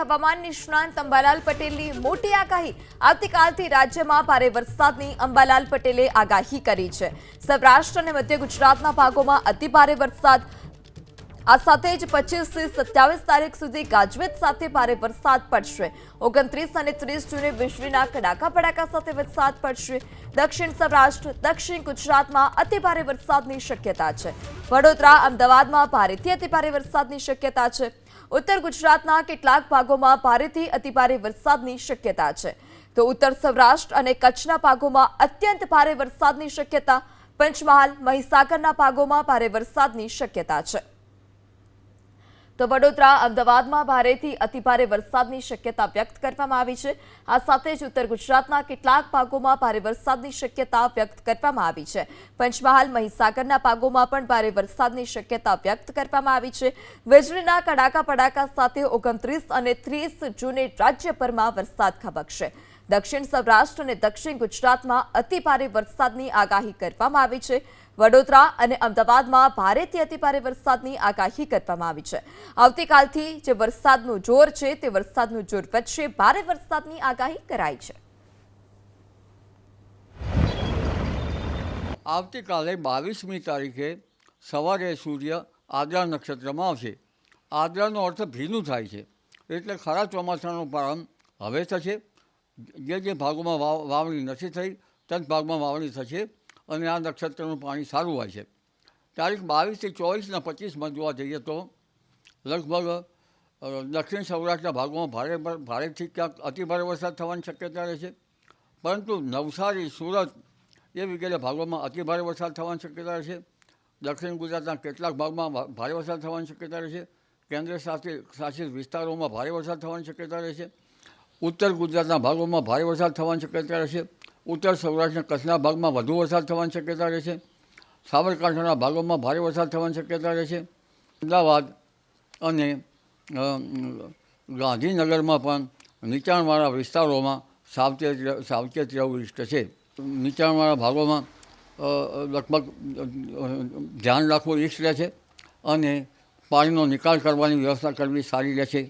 હવામાન નિષ્ણાંત અંબાલાલ પટેલની મોટી આગાહી. આવતીકાલથી રાજ્યમાં ભારે વરસાદની અંબાલાલ પટેલે આગાહી કરી છે. સૌરાષ્ટ્ર અને મધ્ય ગુજરાતના ભાગોમાં અતિભારે વરસાદ. આ સાથે જ પચીસથી સત્યાવીસ તારીખ સુધી ગાજવીજ સાથે ભારે વરસાદ પડશે. ઓગણત્રીસ અને ત્રીસ જૂને વીજળીના કડાકા પડાકા સાથે વરસાદ પડશે. દક્ષિણ સૌરાષ્ટ્ર, દક્ષિણ ગુજરાતમાં અતિભારે વરસાદની શક્યતા છે. વડોદરા, અમદાવાદમાં ભારેથી અતિભારે વરસાદની શક્યતા છે. ઉત્તર ગુજરાતના કેટલાક ભાગોમાં ભારેથી અતિભારે વરસાદની શક્યતા છે. તો ઉત્તર સૌરાષ્ટ્ર અને કચ્છના ભાગોમાં અત્યંત ભારે વરસાદની શક્યતા. પંચમહાલ, મહીસાગરના ભાગોમાં ભારે વરસાદની શક્યતા છે. તો વડોદરા અમદાવાદમાં ભારેથી અતિભારે વરસાદની શક્યતા વ્યક્ત કરવામાં આવી છે. આ સાથે જ ઉત્તર ગુજરાતના કેટલાક ભાગોમાં ભારે વરસાદની શક્યતા વ્યક્ત કરવામાં આવી છે. પંચમહાલ, મહીસાગરના ભાગોમાં પણ ભારે વરસાદની શક્યતા વ્યક્ત કરવામાં આવી છે. વીજળીના કડાકા પડાકા સાથે ઓગણત્રીસ અને ત્રીસ જૂને રાજ્યભરમાં વરસાદ ખાબકશે. દક્ષિણ સૌરાષ્ટ્ર અને દક્ષિણ ગુજરાતમાં અતિભારે વરસાદની આગાહી કરવામાં આવી છે. વડોદરા અને અમદાવાદમાં ભારેથી અતિભારે વરસાદની આગાહી કરવામાં આવી છે. આવતીકાલથી જે વરસાદનું જોર છે તે વરસાદનું જોર વધશે. ભારે વરસાદની આગાહી કરાઈ છે. આવતીકાલે બાવીસમી તારીખે સવારે સૂર્ય આદ્રા નક્ષત્રમાં આવશે. આદ્રાનો અર્થ ભીનું થાય છે. એટલે ખરા ચોમાસાનો પ્રારંભ હવે થશે. જે જે ભાગોમાં વાવ, વાવણી નથી થઈ તદ ભાગમાં વાવણી થશે અને આ નક્ષત્રનું પાણી સારું હોય છે. તારીખ બાવીસથી ચોવીસના પચીસમાં જોવા જઈએ તો લગભગ દક્ષિણ સૌરાષ્ટ્રના ભાગોમાં ભારે ભારેથી ક્યાંક અતિભારે વરસાદ થવાની શક્યતા રહેશે પરંતુ નવસારી, સુરત એ વગેરે ભાગોમાં અતિભારે વરસાદ થવાની શક્યતા રહેશે દક્ષિણ ગુજરાતના કેટલાક ભાગમાં ભારે વરસાદ થવાની શક્યતા રહેશે કેન્દ્ર શાસિત શાસિત વિસ્તારોમાં ભારે વરસાદ થવાની શક્યતા રહેશે ઉત્તર ગુજરાતના ભાગોમાં ભારે વરસાદ થવાની શક્યતા રહેશે ઉત્તર સૌરાષ્ટ્રના કચ્છના ભાગમાં વધુ વરસાદ થવાની શક્યતા રહેશે સાબરકાંઠાના ભાગોમાં ભારે વરસાદ થવાની શક્યતા રહેશે અમદાવાદ અને ગાંધીનગરમાં પણ નીચાણવાળા વિસ્તારોમાં સાવચેત સાવચેત રહેવું ઇષ્ટ છે. નીચાણવાળા ભાગોમાં લગભગ ધ્યાન રાખવું ઇષ્ટ રહે છે અને પાણીનો નિકાલ કરવાની વ્યવસ્થા કરવી સારી રહેશે